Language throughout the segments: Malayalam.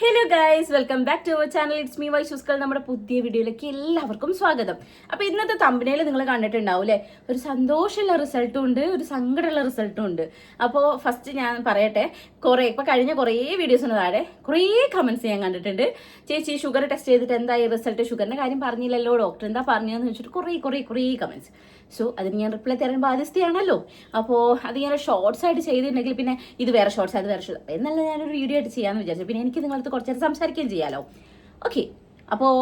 Hello guys welcome back to our channel it's me Y ഷുസ്കൾ നമ്മുടെ പുതിയ വീഡിയോയിലേക്ക് എല്ലാവർക്കും സ്വാഗതം. അപ്പൊ ഇന്നത്തെ തമ്പനയിൽ നിങ്ങൾ കണ്ടിട്ടുണ്ടാവും അല്ലേ? ഒരു സന്തോഷമുള്ള റിസൾട്ടും ഉണ്ട് ഒരു സങ്കടമുള്ള റിസൾട്ടും ഉണ്ട്. അപ്പോൾ ഫസ്റ്റ് ഞാൻ പറയട്ടെ കുറേ ഇപ്പൊ കഴിഞ്ഞ കുറേ വീഡിയോസിന് താഴെ കുറേ കമന്റ്സ് ഞാൻ കണ്ടിട്ടുണ്ട്. ചേച്ചി ഷുഗർ ടെസ്റ്റ് ചെയ്തിട്ട് എന്തായി? റിസൾട്ട് ഷുഗറിന്റെ കാര്യം പറഞ്ഞില്ലല്ലോ. ഡോക്ടർ എന്താ പറഞ്ഞതെന്ന് വെച്ചിട്ട് കുറേ കുറേ കുറേ കമന്റ്സ് സോ അതിന് ഞാൻ റിപ്ലൈ തരാൻ ബാധ്യസ്ഥയാണല്ലോ. അപ്പോൾ അത് ഞാൻ ഷോർട്സ് ആയിട്ട് ചെയ്തിട്ടുണ്ടെങ്കിൽ പിന്നെ ഇത് വേറെ ഷോർട്സ് അത് വേറെ ഷോർട്സ് എന്നല്ല ഞാനൊരു വീഡിയോ ആയിട്ട് ചെയ്യാമെന്ന് വിചാരിച്ചു. പിന്നെ എനിക്ക് നിങ്ങളടുത്ത് കുറച്ച് നേരം സംസാരിക്കുകയും ചെയ്യാലോ. ഓക്കെ അപ്പോൾ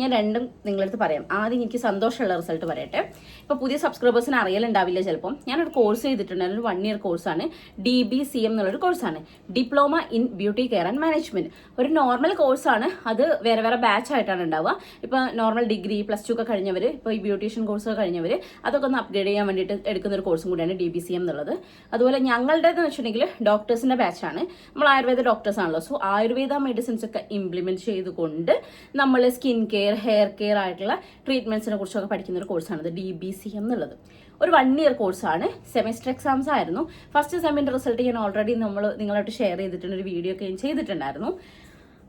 ഞാൻ രണ്ടും നിങ്ങളടുത്ത് പറയാം. ആദ്യം എനിക്ക് സന്തോഷമുള്ള റിസൾട്ട് പറയട്ടെ. ഇപ്പോൾ പുതിയ സബ്സ്ക്രൈബേഴ്സിന് അറിയലുണ്ടാവില്ല ചിലപ്പം. ഞാനൊരു കോഴ്സ് ചെയ്തിട്ടുണ്ടായിരുന്നു ഒരു വൺ ഇയർ കോഴ്സാണ് ഡി ബി സി എം എന്നുള്ളൊരു കോഴ്സാണ് diploma in beauty care and management ഒരു നോർമൽ കോഴ്സാണ് അത് വേറെ വേറെ ബാച്ച് ആയിട്ടാണ് ഉണ്ടാവുക. ഇപ്പോൾ നോർമൽ ഡിഗ്രി പ്ലസ് ടു ഒക്കെ കഴിഞ്ഞവർ ഇപ്പോൾ ഈ ബ്യൂട്ടീഷ്യൻ കോഴ്സ് കഴിഞ്ഞവർ അതൊക്കെ ഒന്ന് അപ്ഗ്രേഡ് ചെയ്യാൻ വേണ്ടിയിട്ട് എടുക്കുന്ന ഒരു കോഴ്സും കൂടിയാണ് ഡി ബി സി എം എന്നുള്ളത്. അതുപോലെ ഞങ്ങളുടേതെന്ന് വെച്ചിട്ടുണ്ടെങ്കിൽ ഡോക്ടേഴ്സിന്റെ ബാച്ചാണ് നമ്മൾ ആയുർവേദ ഡോക്ടേഴ്സ് ആണല്ലോ. സോ ആയുർവേദ മെഡിസിൻസ് ഒക്കെ ഇംപ്ലിമെന്റ് ചെയ്തുകൊണ്ട് നമ്മൾ സ്കിൻ കെയർ ഹെയർ കെയർ ആയിട്ടുള്ള ട്രീറ്റ്മെന്റ്സിനെ കുറിച്ചൊക്കെ പഠിക്കുന്ന ഒരു കോഴ്സാണ് ഡി ബി സി എന്നുള്ളത്. ഒരു വൺ ഇയർ കോഴ്സാണ് സെമിസ്റ്റർ എക്സാംസ് ആയിരുന്നു. ഫസ്റ്റ് സെമിന്റെ റിസൾട്ട് ഞാൻ ഓൾറെഡി നമ്മൾ നിങ്ങളായിട്ട് ഷെയർ ചെയ്തിട്ടുണ്ട്. ഒരു വീഡിയോ ഒക്കെ ഞാൻ ചെയ്തിട്ടുണ്ടായിരുന്നു.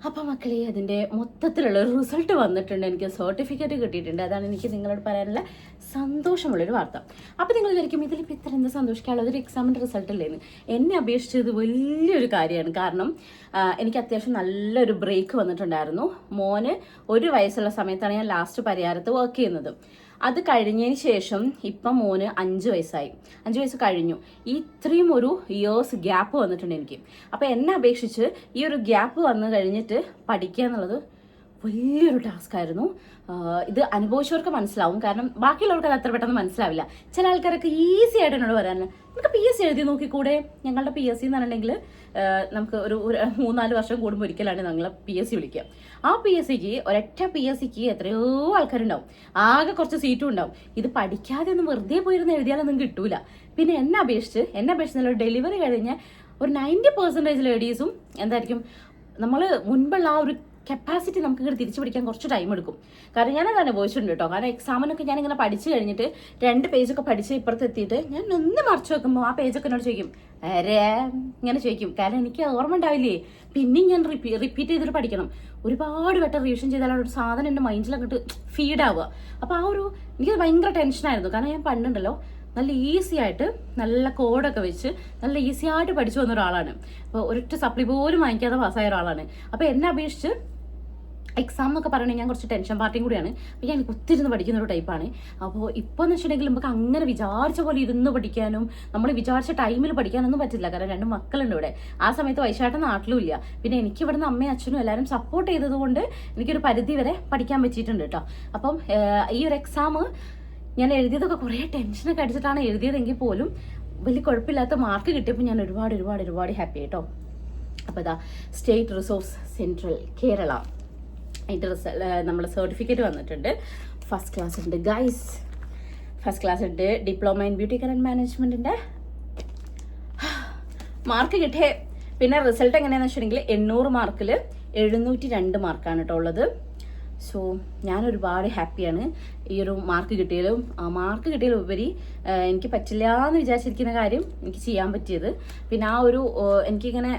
അപ്പൊ മക്കളെ അതിന്റെ മൊത്തത്തിലുള്ള ഒരു റിസൾട്ട് വന്നിട്ടുണ്ട്. എനിക്ക് സർട്ടിഫിക്കറ്റ് കിട്ടിയിട്ടുണ്ട്. അതാണ് എനിക്ക് നിങ്ങളോട് പറയാനുള്ള സന്തോഷമുള്ളൊരു വാർത്ത. അപ്പോൾ നിങ്ങൾ വിചാരിക്കും ഇതിലിപ്പോൾ ഇത്ര എന്താ സന്തോഷിക്കാനുള്ള ഒരു എക്സാമിന്റെ റിസൾട്ട് അല്ലേന്ന് എന്നെ. അപേക്ഷിച്ചത് വലിയൊരു കാര്യമാണ്. കാരണം എനിക്ക് അത്യാവശ്യം നല്ലൊരു ബ്രേക്ക് വന്നിട്ടുണ്ടായിരുന്നു. മോന് ഒരു വയസ്സുള്ള സമയത്താണ് ഞാൻ ലാസ്റ്റ് പരിഹാരത്ത് വർക്ക് ചെയ്യുന്നത്. അത് കഴിഞ്ഞതിന് ശേഷം ഇപ്പം മോന് അഞ്ച് വയസ്സായി. അഞ്ച് വയസ്സ് കഴിഞ്ഞു. ഈ ഇത്രയും ഒരു ഇയേഴ്സ് ഗ്യാപ്പ് വന്നിട്ടുണ്ട് എനിക്ക്. അപ്പം എന്നെ അപേക്ഷിച്ച് ഈ ഒരു ഗ്യാപ്പ് വന്നു കഴിഞ്ഞിട്ട് പഠിക്കുക എന്നുള്ളത് വലിയൊരു ടാസ്ക് ആയിരുന്നു. ഇത് അനുഭവിച്ചവർക്ക് മനസ്സിലാവും. കാരണം ബാക്കിയുള്ളവർക്ക് അത് അത്ര പെട്ടെന്ന് മനസ്സിലാവില്ല. ചില ആൾക്കാരൊക്കെ ഈസി ആയിട്ട് എന്നോട് പറയാനില്ല നമുക്ക് പി എസ് സി എഴുതി നോക്കിക്കൂടെ? ഞങ്ങളുടെ പി എസ് സി എന്ന് പറഞ്ഞിട്ടുണ്ടെങ്കിൽ നമുക്ക് ഒരു മൂന്നാൽ വർഷം കൂടുമ്പോൾ ഒരിക്കലാണ് ഞങ്ങൾ പി എസ് സി വിളിക്കുക. ആ പി എസ് സിക്ക് ഒരൊറ്റ പി എസ് സിക്ക് എത്രയോ ആൾക്കാരുണ്ടാവും. ആകെ കുറച്ച് സീറ്റും ഉണ്ടാവും. ഇത് പഠിക്കാതെ ഒന്നും വെറുതെ പോയിരുന്ന് എഴുതിയാലൊന്നും കിട്ടൂല. പിന്നെ എന്നെ അപേക്ഷിച്ച് എന്നെ അപേക്ഷിച്ച് ഡെലിവറി കഴിഞ്ഞ ഒരു നയന്റി പെർസെന്റേജ് ലേഡീസും എന്തായിരിക്കും നമ്മൾ മുൻപുള്ള ആ ഒരു കപ്പാസിറ്റി നമുക്ക് ഇങ്ങനെ തിരിച്ചു പിടിക്കാൻ കുറച്ച് ടൈം എടുക്കും. കാരണം ഞാനത് അനുഭവിച്ചിട്ടുണ്ട് കേട്ടോ കാരണം എക്സാമിനൊക്കെ ഞാൻ ഇങ്ങനെ പഠിച്ചു കഴിഞ്ഞിട്ട് രണ്ട് പേജൊക്കെ പഠിച്ച് ഇപ്പുറത്ത് എത്തിയിട്ട് ഞാൻ ഒന്ന് മറിച്ച് വെക്കുമ്പോൾ ആ പേജൊക്കെ എന്നോട് ചോദിക്കും രേ ഇങ്ങനെ ചോദിക്കും. കാരണം എനിക്ക് ഓർമ്മ ഉണ്ടാവില്ലേ? പിന്നെയും ഞാൻ റിപ്പീ റിപ്പീറ്റ് ചെയ്തിട്ട് പഠിക്കണം. ഒരുപാട് വട്ടം റിവിഷൻ ചെയ്താലാണ് ഒരു സാധനം എന്റെ മൈൻഡിലങ്ങോട്ട് ഫീഡ് ആവുക. അപ്പോൾ ആ ഒരു എനിക്ക് ഭയങ്കര ടെൻഷനായിരുന്നു കാരണം ഞാൻ പണ്ടുണ്ടല്ലോ നല്ല ഈസി ആയിട്ട് നല്ല കോഡൊക്കെ വെച്ച് നല്ല ഈസി ആയിട്ട് പഠിച്ചു വന്ന ഒരാളാണ്. അപ്പോൾ ഒരൊറ്റ സപ്ലി പോലും വാങ്ങിക്കാതെ പാസ്സായ ഒരാളാണ്. അപ്പോൾ എന്നെ അപേക്ഷിച്ച് എക്സാം എന്നൊക്കെ പറയണെങ്കിൽ ഞാൻ കുറച്ച് ടെൻഷൻ പാർട്ടിയും കൂടിയാണ്. അപ്പോൾ ഞാൻ ഒത്തിരുന്ന് പഠിക്കുന്ന ഒരു ടൈപ്പാണ് അപ്പോൾ ഇപ്പോൾ എന്ന് വെച്ചിട്ടുണ്ടെങ്കിൽ നമുക്ക് അങ്ങനെ വിചാരിച്ച പോലെ ഇരുന്ന് പഠിക്കാനും നമ്മൾ വിചാരിച്ച ടൈമിൽ പഠിക്കാനൊന്നും പറ്റില്ല. കാരണം രണ്ട് മക്കളുണ്ട് ഇവിടെ. ആ സമയത്ത് വൈശാട്ട നാട്ടിലും ഇല്ല. പിന്നെ എനിക്ക് ഇവിടുന്ന് അമ്മയും അച്ഛനും എല്ലാവരും സപ്പോർട്ട് ചെയ്തതുകൊണ്ട് എനിക്കൊരു പരിധി വരെ പഠിക്കാൻ പറ്റിയിട്ടുണ്ട് കേട്ടോ. അപ്പം ഈ ഒരു എക്സാം ഞാൻ എഴുതിയതൊക്കെ കുറേ ടെൻഷനൊക്കെ അടിച്ചിട്ടാണ് എഴുതിയതെങ്കിൽ പോലും വലിയ കുഴപ്പമില്ലാത്ത മാർക്ക് കിട്ടിയപ്പോൾ ഞാൻ ഒരുപാട് ഒരുപാട് ഒരുപാട് ഹാപ്പി കേട്ടോ. അപ്പോൾ ഇതാ സ്റ്റേറ്റ് റിസോഴ്സ് സെൻട്രൽ കേരള അതിന്റെ റിസൾട്ട് നമ്മുടെ സർട്ടിഫിക്കറ്റ് വന്നിട്ടുണ്ട്. ഫസ്റ്റ് ക്ലാസ് ഉണ്ട്. ഗൈസ് ഫസ്റ്റ് ക്ലാസ് ഉണ്ട്. ഡിപ്ലോമ ഇൻ ബ്യൂട്ടി കറന്റ് മാനേജ്മെന്റിന്റെ മാർക്ക് കിട്ടിയ. പിന്നെ റിസൾട്ട് എങ്ങനെയാണെന്ന് വെച്ചിട്ടുണ്ടെങ്കിൽ എണ്ണൂറ് മാർക്കിൽ എഴുന്നൂറ്റി രണ്ട് മാർക്കാണ് കേട്ടോ ഉള്ളത്. സോ ഞാൻ ഒരുപാട് ഹാപ്പിയാണ് ഈ ഒരു മാർക്ക് കിട്ടിയാലും ആ മാർക്ക് കിട്ടിയാലും ഉപരി എനിക്ക് പറ്റില്ല എന്ന് വിചാരിച്ചിരിക്കുന്ന കാര്യം എനിക്ക് ചെയ്യാൻ പറ്റിയത്. പിന്നെ ആ ഒരു എനിക്കിങ്ങനെ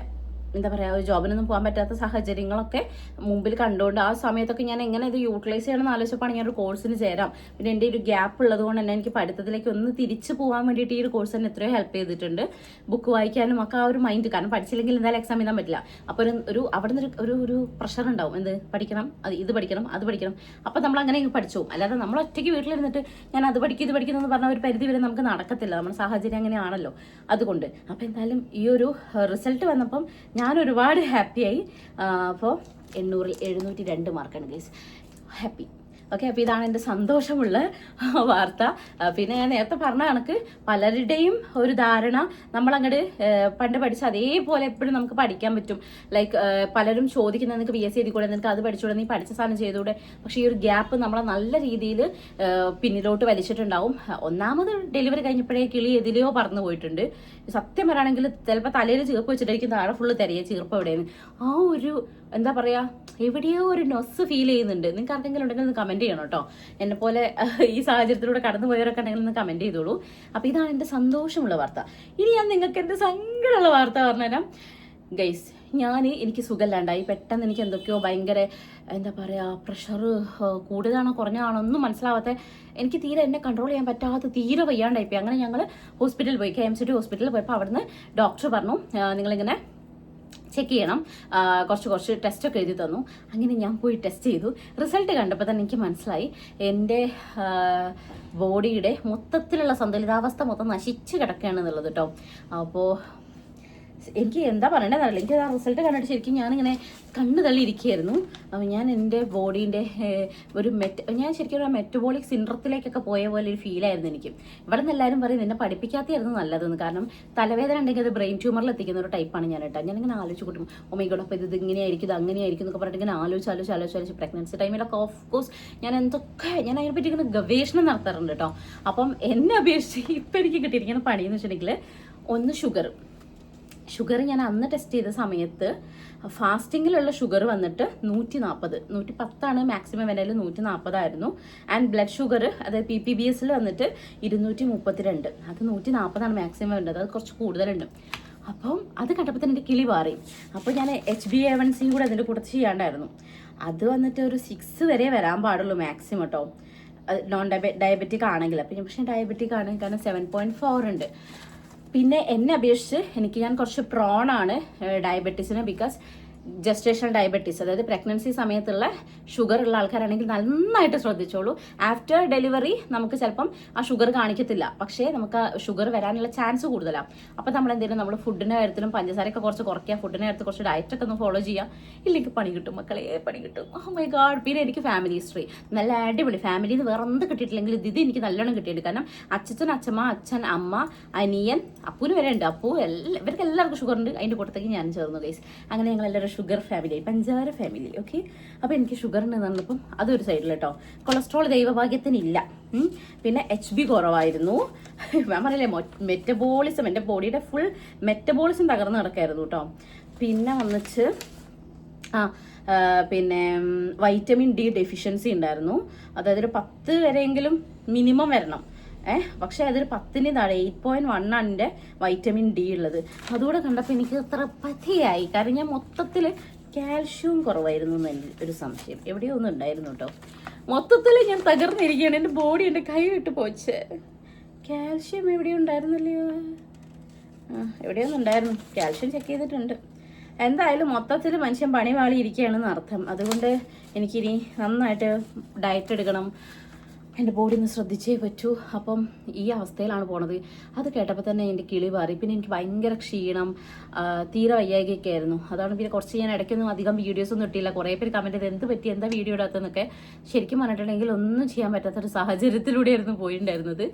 എന്താ പറയുക ഒരു ജോബിനൊന്നും പോകാൻ പറ്റാത്ത സാഹചര്യങ്ങളൊക്കെ മുമ്പിൽ കണ്ടുകൊണ്ട് ആ സമയത്തൊക്കെ ഞാൻ എങ്ങനെ ഇത് യൂട്ടിലൈസ് ചെയ്യണമെന്ന് ആലോചിച്ചപ്പോൾ ഞാൻ ഒരു കോഴ്സിന് ചേരാം. പിന്നെ എന്റെ ഒരു ഗ്യാപ്പ് ഉള്ളത് കൊണ്ട് തന്നെ എനിക്ക് പഠിത്തത്തിലേക്ക് ഒന്ന് തിരിച്ചു പോകാൻ വേണ്ടിയിട്ട് ഈ ഒരു കോഴ്സ് തന്നെ എത്രയോ ഹെൽപ്പ് ചെയ്തിട്ടുണ്ട്. ബുക്ക് വായിക്കാനും ഒക്കെ ആ ഒരു മൈൻഡ് കാരണം പഠിച്ചില്ലെങ്കിൽ എന്തായാലും എക്സാം എഴുതാൻ പറ്റില്ല. അപ്പോൾ ഒരു ഒരു അവിടെ നിന്ന് ഒരു ഒരു പ്രഷർ ഉണ്ടാവും. എന്ത്? പഠിക്കണം അത് ഇത് പഠിക്കണം അത് പഠിക്കണം. അപ്പോൾ നമ്മൾ അങ്ങനെ അങ്ങ് പഠിച്ചു. അല്ലാതെ നമ്മൾ ഒറ്റയ്ക്ക് വീട്ടിലിരുന്നിട്ട് ഞാൻ അത് പഠിക്കും ഇത് പഠിക്കുന്നു എന്ന് പറഞ്ഞ ഒരു പരിധി വരെ നമുക്ക് നടക്കത്തില്ല. നമ്മുടെ സാഹചര്യം അങ്ങനെയാണല്ലോ. അതുകൊണ്ട്. അപ്പോൾ എന്തായാലും ഈ ഒരു റിസൾട്ട് വന്നപ്പം ഞാൻ ഒരുപാട് ഹാപ്പിയായി അപ്പോൾ എണ്ണൂറിൽ എഴുന്നൂറ്റി രണ്ട് മാർക്കാണ് ഗൈസ് ഹാപ്പി ഓക്കെ അപ്പോൾ ഇതാണ് എന്റെ സന്തോഷമുള്ള വാർത്ത. പിന്നെ ഞാൻ നേരത്തെ പറഞ്ഞ കണക്ക് പലരുടെയും ഒരു ധാരണ നമ്മളങ്ങോട്ട് പണ്ട് പഠിച്ച അതേപോലെ എപ്പോഴും നമുക്ക് പഠിക്കാൻ പറ്റും. ലൈക്ക് പലരും ചോദിക്കുന്നത് നിനക്ക് ബി എസ് സി എഴുതിക്കൂടെ? നിനക്ക് അത് പഠിച്ചുകൂടെ നീ പഠിച്ച സാധനം ചെയ്തുകൂടെ പക്ഷേ ഈ ഒരു ഗ്യാപ്പ് നമ്മളെ നല്ല രീതിയിൽ പിന്നിലോട്ട് വലിച്ചിട്ടുണ്ടാവും. ഒന്നാമത് ഡെലിവറി കഴിഞ്ഞപ്പോഴേ കിളി എതിലെയോ പറന്നു പോയിട്ടുണ്ട്. സത്യം പറയുകയാണെങ്കിൽ ചിലപ്പോൾ തലയിൽ ചീർപ്പ് വെച്ചിട്ടായിരിക്കും താഴെ ഫുള്ള് തിരയെ ചീർപ്പ് എവിടെയാണ് ആ ഒരു എന്താ പറയാ എവിടെയോ ഒരു നൊസ് ഫീൽ ചെയ്യുന്നുണ്ട്. നിങ്ങൾക്ക് ആർക്കെങ്കിലും ഉണ്ടെങ്കിൽ ഒന്ന് കമന്റ് ചെയ്യണം കേട്ടോ. എന്നെ പോലെ ഈ സാഹചര്യത്തിലൂടെ കടന്നു പോയവരൊക്കെ ഉണ്ടെങ്കിൽ ഒന്ന് കമന്റ് ചെയ്തോളൂ. അപ്പോൾ ഇതാണ് എന്റെ സന്തോഷമുള്ള വാർത്ത. ഇനി ഞാൻ നിങ്ങൾക്ക് എന്റെ സങ്കടമുള്ള വാർത്ത പറഞ്ഞുതരാം. ഗൈസ് ഞാൻ എനിക്ക് സുഖമില്ലാണ്ടായി. പെട്ടെന്ന് എനിക്ക് എന്തൊക്കെയോ ഭയങ്കര എന്താ പറയുക പ്രഷർ കൂടുതലാണോ കുറഞ്ഞാണോ ഒന്നും മനസ്സിലാവാത്ത എനിക്ക് തീരെ എന്നെ കൺട്രോൾ ചെയ്യാൻ പറ്റാത്ത തീരെ വയ്യാണ്ടായിപ്പോയി. അങ്ങനെ ഞങ്ങൾ ഹോസ്പിറ്റലിൽ പോയി. കെ എം സി ടി ഹോസ്പിറ്റലിൽ പോയപ്പോൾ അവിടുന്ന് ഡോക്ടർ പറഞ്ഞു. "ആ, നിങ്ങളിങ്ങനെ ചെക്ക് ചെയ്യണം. കുറച്ച് കുറച്ച് ടെസ്റ്റ് ഒക്കെ എഴുതി തന്നു. അങ്ങനെ ഞാൻ പോയി ടെസ്റ്റ് ചെയ്തു. റിസൾട്ട് കണ്ടപ്പോൾ തന്നെ എനിക്ക് മനസ്സിലായി. എന്റെ ബോഡിയുടെ മൊത്തത്തിലുള്ള സന്തുലിതാവസ്ഥ മൊത്തം നശിച്ചു കിടക്കുകയാണ് എന്നുള്ളത് കേട്ടോ അപ്പോൾ എനിക്ക് എന്താ പറയണ്ടതെന്നറിയില്ല എനിക്ക് ആ റിസൾട്ട് കണ്ടിട്ട് ശരിക്കും ഞാനിങ്ങനെ കണ്ണു തള്ളിയിരിക്കുകയായിരുന്നു അപ്പം അപ്പോൾ ഞാൻ എന്റെ ബോഡീന്റെ ഒരു മെറ്റ് ഞാൻ ശരിക്കും ഒരു മെറ്റബോളിക് സിൻഡ്രത്തിലേക്കൊക്കെ പോയ പോലെ ഒരു ഫീലായിരുന്നു എനിക്ക്. ഇവിടെ നിന്ന് എല്ലാവരും പറയും നിന്നെ പഠിപ്പിക്കാത്തതായിരുന്നു നല്ലതെന്ന്. കാരണം തലവേദന ഉണ്ടെങ്കിൽ അത് ബ്രെയിൻ ട്യൂമറിൽ എത്തിക്കുന്ന ഒരു ടൈപ്പാണ് ഞാൻ കേട്ടോ ഞാനിങ്ങനെ ആലോചിച്ച് കൂട്ടും ഒമൈഗോഡ് അപ്പോൾ ഇത് ഇങ്ങനെയായിരിക്കും ഇത് അങ്ങനെയായിരിക്കും എന്നൊക്കെ പറഞ്ഞിട്ട് ഇങ്ങനെ ആലോചിച്ച് ആലോചിച്ച് ആലോചിച്ച് ആലോചിച്ച് പ്രഗ്നൻസി ടൈമിലൊക്കെ ഓഫ് കോഴ്സ് ഞാൻ എന്തൊക്കെ ഞാൻ അതിനെപ്പറ്റി ഇങ്ങനെ ഗവേഷണം നടത്താറുണ്ട് കേട്ടോ. അപ്പം എന്നെ അപേക്ഷിച്ച് ഇപ്പം എനിക്ക് കിട്ടിയിരിക്കുന്ന പണിയെന്ന് വെച്ചിട്ടുണ്ടെങ്കിൽ ഒന്ന് ഷുഗർ ഷുഗർ ഞാൻ അന്ന് ടെസ്റ്റ് ചെയ്ത സമയത്ത് ഫാസ്റ്റിങ്ങിലുള്ള ഷുഗർ വന്നിട്ട് നൂറ്റി നാൽപ്പത് നൂറ്റി പത്താണ് മാക്സിമം വിലയിൽ നൂറ്റി നാൽപ്പതായിരുന്നു ആൻഡ് ബ്ലഡ് ഷുഗർ അതായത് പി പി ബി എസിൽ വന്നിട്ട് ഇരുന്നൂറ്റി മുപ്പത്തിരണ്ട് അത് നൂറ്റി നാൽപ്പതാണ് മാക്സിമം വേണ്ടത് അത് കുറച്ച് കൂടുതലുണ്ട്. അപ്പം അത് കണ്ടപ്പോൾ തന്നെ എന്റെ കിളി മാറി. അപ്പോൾ ഞാൻ എച്ച് ബി എ വൺ കൂടെ അതിന്റെ കൂടെ ചെയ്യാണ്ടായിരുന്നു. അത് വന്നിട്ട് ഒരു സിക്സ് വരെ വരാൻ പാടുള്ളൂ മാക്സിമം കേട്ടോ നോൺ ഡയബ ഡയബറ്റിക് ആണെങ്കിൽ. അപ്പം പക്ഷേ ഡയബറ്റിക് ആണ് കാരണം സെവൻ പോയിന്റ് ഫോർ ഉണ്ട്. പിന്നെ എന്നെ അപേക്ഷിച്ച് എനിക്ക് ഞാൻ കുറച്ച് പ്രോണാണ് ഡയബറ്റീസിന് ബിക്കോസ് ജസ്റ്റേഷൻ ഡയബറ്റീസ് അതായത് പ്രഗ്നൻസി സമയത്തുള്ള ഷുഗർ ഉള്ള ആൾക്കാരാണെങ്കിൽ നന്നായിട്ട് ശ്രദ്ധിച്ചോളൂ. ആഫ്റ്റർ ഡെലിവറി നമുക്ക് ചിലപ്പം ആ ഷുഗർ കാണിക്കത്തില്ല. പക്ഷേ നമുക്ക് ഷുഗർ വരാനുള്ള ചാൻസ് കൂടുതലാണ് അപ്പം നമ്മൾ എന്തെങ്കിലും നമ്മൾ ഫുഡിന്റെ കാര്യത്തിലും പഞ്ചസാരയൊക്കെ കുറച്ച് കുറയ്ക്കുക. ഫുഡിന്റെ കാര്യത്തിൽ കുറച്ച് ഡയറ്റൊക്കെ ഒന്ന് ഫോളോ ചെയ്യുക. ഇല്ലെങ്കിൽ പണി കിട്ടും മക്കളെ പണി കിട്ടും. ഓ മൈ ഗാഡ് പിന്നെ എനിക്ക് ഫാമിലി ഹിസ്റ്ററി നല്ല അടിപൊളി. ഫാമിലിയിൽ വേറെ എന്ത് കിട്ടിയിട്ടില്ലെങ്കിൽ ഇത് എനിക്ക് നല്ലോണം കിട്ടിയിട്ടുണ്ട്. കാരണം അച്ഛൻ അച്ഛമ്മ അച്ഛൻ അമ്മ അനിയൻ അപ്പൂന് വരെ ഉണ്ട്. അപ്പൂ എല്ലാ ഇവർക്ക് എല്ലാവർക്കും ഷുഗർ ഉണ്ട്. അതിന്റെ കൂട്ടത്തേക്ക് ഞാൻ ചേർന്നു ഗൈസ് അങ്ങനെ ഞങ്ങൾ എല്ലാവരും ഷുഗർ ഫാമിലി പഞ്ചാര ഫാമിലി ഓക്കെ അപ്പോൾ എനിക്ക് ഉണ്ട് പറഞ്ഞപ്പം അതൊരു സൈഡിൽ കേട്ടോ കൊളസ്ട്രോൾ ദൈവഭാഗ്യത്തിനില്ല. പിന്നെ എച്ച് ബി കുറവായിരുന്നു. ഞാൻ പറയില്ലേ മെറ്റബോളിസം എന്റെ ബോഡിയുടെ ഫുൾ മെറ്റബോളിസം തകർന്ന് കിടക്കായിരുന്നു കേട്ടോ പിന്നെ വന്നിച്ച് ആ, പിന്നെ വൈറ്റമിൻ ഡി ഡെഫിഷ്യൻസി ഉണ്ടായിരുന്നു. അതായത് ഒരു പത്ത് വരെയെങ്കിലും മിനിമം വരണം. ഏഹ് പക്ഷെ അതൊരു പത്തിന് താഴെ എയ്റ്റ് പോയിന്റ് വൺ ആണ് എന്റെ വൈറ്റമിൻ ഡി ഉള്ളത്. അതുകൂടെ കണ്ടപ്പോൾ എനിക്ക് അത്ര പതിയായി കാരണം ഞാൻ മൊത്തത്തിൽ കാൽഷ്യവും കുറവായിരുന്നു എന്ന് ഒരു സംശയം. എവിടെയോ ഒന്നും ഉണ്ടായിരുന്നു കേട്ടോ മൊത്തത്തിൽ ഞാൻ തകർന്നിരിക്കുകയാണ്. എന്റെ ബോഡി എന്റെ കൈ വിട്ട് പോച്ച്. കാൽഷ്യം എവിടെയോ ഉണ്ടായിരുന്നല്ലോ ആ, എവിടെയൊന്നും ഉണ്ടായിരുന്നു. കാൽഷ്യം ചെക്ക് ചെയ്തിട്ടുണ്ട്. എന്തായാലും മൊത്തത്തിൽ മനുഷ്യൻ പണി വാളിയിരിക്കുകയാണെന്ന് അർത്ഥം അതുകൊണ്ട് എനിക്കിനി നന്നായിട്ട് ഡയറ്റ് എടുക്കണം. എന്റെ ബോഡി ഒന്ന് ശ്രദ്ധിച്ചേ പറ്റൂ. അപ്പം ഈ അവസ്ഥയിലാണ് പോണത്. അത് കേട്ടപ്പോൾ തന്നെ എന്റെ കിളി മാറി. പിന്നെ എനിക്ക് ഭയങ്കര ക്ഷീണം തീരെ വയ്യായികയൊക്കെ ആയിരുന്നു. അതാണ് പിന്നെ കുറച്ച് ഞാൻ ഇടയ്ക്കൊന്നും അധികം വീഡിയോസ് ഒന്നും ഇട്ടില്ല. കുറേ പേര് കമന്റ് ചെയ്ത് എന്ത് പറ്റി? എന്താ വീഡിയോ ഇടാത്തതെന്നൊക്കെ? ശരിക്കും പറഞ്ഞിട്ടുണ്ടെങ്കിൽ ഒന്നും ചെയ്യാൻ പറ്റാത്തൊരു സാഹചര്യത്തിലൂടെയായിരുന്നു പോയിട്ടുണ്ടായിരുന്നത്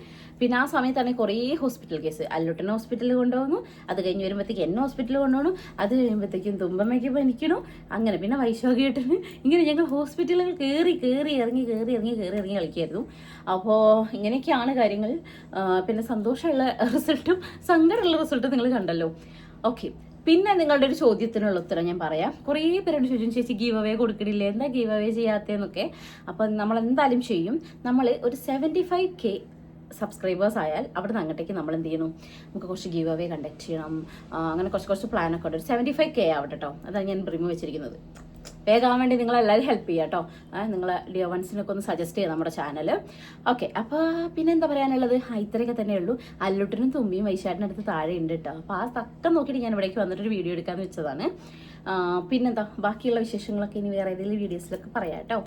പിന്നെ ആ സമയത്താണെങ്കിൽ കുറേ ഹോസ്പിറ്റൽ കേസ് അല്ലുട്ടനെ ഹോസ്പിറ്റലിൽ കൊണ്ടുപോകുന്നു അത് കഴിഞ്ഞ് വരുമ്പോഴത്തേക്ക് എന്നെ ഹോസ്പിറ്റലിൽ കൊണ്ടുപോകണം അത് കഴിയുമ്പോഴത്തേക്കും തുമ്പമ്മയ്ക്ക് പനിക്കണം. അങ്ങനെ പിന്നെ വൈശോകേട്ടന് ഇങ്ങനെ ഞങ്ങൾ ഹോസ്പിറ്റലുകൾ കയറി കയറി ഇറങ്ങി കയറി ഇറങ്ങി കയറി ഇറങ്ങി കളിക്കായിരുന്നു. അപ്പോൾ ഇങ്ങനെയൊക്കെയാണ് കാര്യങ്ങൾ. പിന്നെ സന്തോഷമുള്ള റിസൾട്ടും സങ്കടമുള്ള റിസൾട്ടും നിങ്ങൾ കണ്ടല്ലോ. ഓക്കെ പിന്നെ നിങ്ങളുടെ ഒരു ചോദ്യത്തിനുള്ള ഉത്തരം ഞാൻ പറയാം. കുറേ പേരുടെ ചോദിച്ചു ചേച്ചി ഗീവ് അവേ കൊടുക്കണില്ലേ? എന്താ ഗീവ് അവേ ചെയ്യാത്തതെന്നൊക്കെ? അപ്പം നമ്മൾ എന്തായാലും ചെയ്യും. നമ്മൾ ഒരു സെവന്റി ഫൈവ് കെ സബ്സ്ക്രൈബേഴ്സ് ആയാൽ അവിടെ നിന്ന് അങ്ങോട്ടേക്ക് നമ്മൾ എന്ത് ചെയ്യണം? നമുക്ക് കുറച്ച് ഗീവ് അവേ കണ്ടക്ട് ചെയ്യണം. അങ്ങനെ കുറച്ച് കുറച്ച് പ്ലാനൊക്കെ ഉണ്ട്. ഒരു സെവന്റി ഫൈവ് കെ ആവട്ടെ കേട്ടോ അതാണ് ഞാൻ ബ്രിമ് വെച്ചിരിക്കുന്നത്. വേഗമാകാൻ വേണ്ടി നിങ്ങൾ എല്ലാവരും ഹെൽപ്പ് ചെയ്യുക കേട്ടോ നിങ്ങൾ ഡിയോ വൺസിനൊക്കെ ഒന്ന് സജസ്റ്റ് ചെയ്യുക നമ്മുടെ ചാനൽ ഓക്കെ അപ്പോൾ പിന്നെ എന്താ പറയാനുള്ളത് ഇത്രയൊക്കെ തന്നെ ഉള്ളൂ. അല്ലുട്ടിനും തുമ്പിയും വൈശാട്ടിനടുത്ത് താഴെ ഉണ്ട് കേട്ടോ അപ്പോൾ ആ തക്കം നോക്കിയിട്ട് ഞാൻ ഇവിടേക്ക് വന്നിട്ടൊരു വീഡിയോ എടുക്കാമെന്ന് വെച്ചതാണ്. പിന്നെന്താ ബാക്കിയുള്ള വിശേഷങ്ങളൊക്കെ ഇനി വേറെ ഏതെങ്കിലും വീഡിയോസിലൊക്കെ പറയാം കേട്ടോ.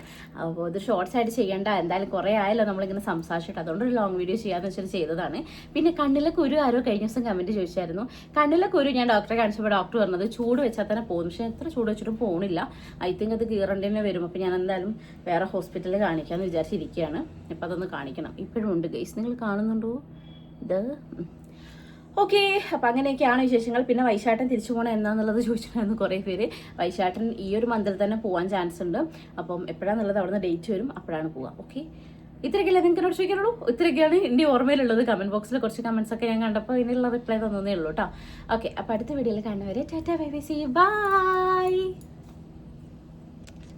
അപ്പോൾ ഇത് ഷോർട്സ് ആയിട്ട് ചെയ്യേണ്ട എന്തായാലും കുറേ ആയല്ലോ നമ്മളിങ്ങനെ സംസാരിച്ചിട്ട്. അതുകൊണ്ട് ഒരു ലോങ് വീഡിയോ ചെയ്യാമെന്ന് വെച്ചാൽ ചെയ്തതാണ്. പിന്നെ കണ്ണിലെ കുരു ആരോ കഴിഞ്ഞ ദിവസം കമന്റ് ചോദിച്ചായിരുന്നു. കണ്ണിലെ കുരു ഞാൻ ഡോക്ടറെ കാണിച്ചപ്പോൾ ഡോക്ടർ പറഞ്ഞത് ചൂട് വെച്ചാൽ തന്നെ പോകും പക്ഷേ എത്ര ചൂട് വെച്ചിട്ടും പോകണില്ല ഐ തിങ്ക് അത് കീറണ്ടിനെ വരും. അപ്പോൾ ഞാൻ എന്തായാലും വേറെ ഹോസ്പിറ്റലിൽ കാണിക്കാമെന്ന് വിചാരിച്ചിരിക്കുകയാണ് ഇപ്പം അതൊന്ന് കാണിക്കണം. ഇപ്പോഴും ഉണ്ട് ഗൈസ് നിങ്ങൾ കാണുന്നുണ്ടോ? ഇത്. ഓക്കെ അപ്പം അങ്ങനെയൊക്കെയാണ് വിശേഷങ്ങൾ. പിന്നെ വൈശാട്ടൻ തിരിച്ചു പോകണം എന്നാന്നുള്ളത് ചോദിച്ചിട്ടുണ്ടായിരുന്നു കുറേ പേര്. വൈശാട്ടൻ ഈ ഒരു മന്തിൽ തന്നെ പോകാൻ ചാൻസ് ഉണ്ട്. അപ്പം എപ്പോഴാന്നുള്ളത് അവിടുന്ന് ഡേറ്റ് വരും അപ്പോഴാണ് പോവുക ഓക്കെ? ഇത്രയൊക്കെയല്ലേ നിങ്ങൾക്ക് എന്നോട് ചോദിക്കാനുള്ളൂ? ഇത്രയൊക്കെയാണ് എന്റെ ഓർമ്മയിലുള്ളത്. കമന്റ് ബോക്സിൽ കുറച്ച് കമൻസ് ഒക്കെ ഞാൻ കണ്ടപ്പോൾ ഇതിനുള്ള റിപ്ലൈ തന്നേ ഉള്ളൂ കേട്ടോ ഓക്കെ അപ്പോൾ അടുത്ത വീഡിയോയിൽ കാണുന്നവരെ tata bye bye see bye!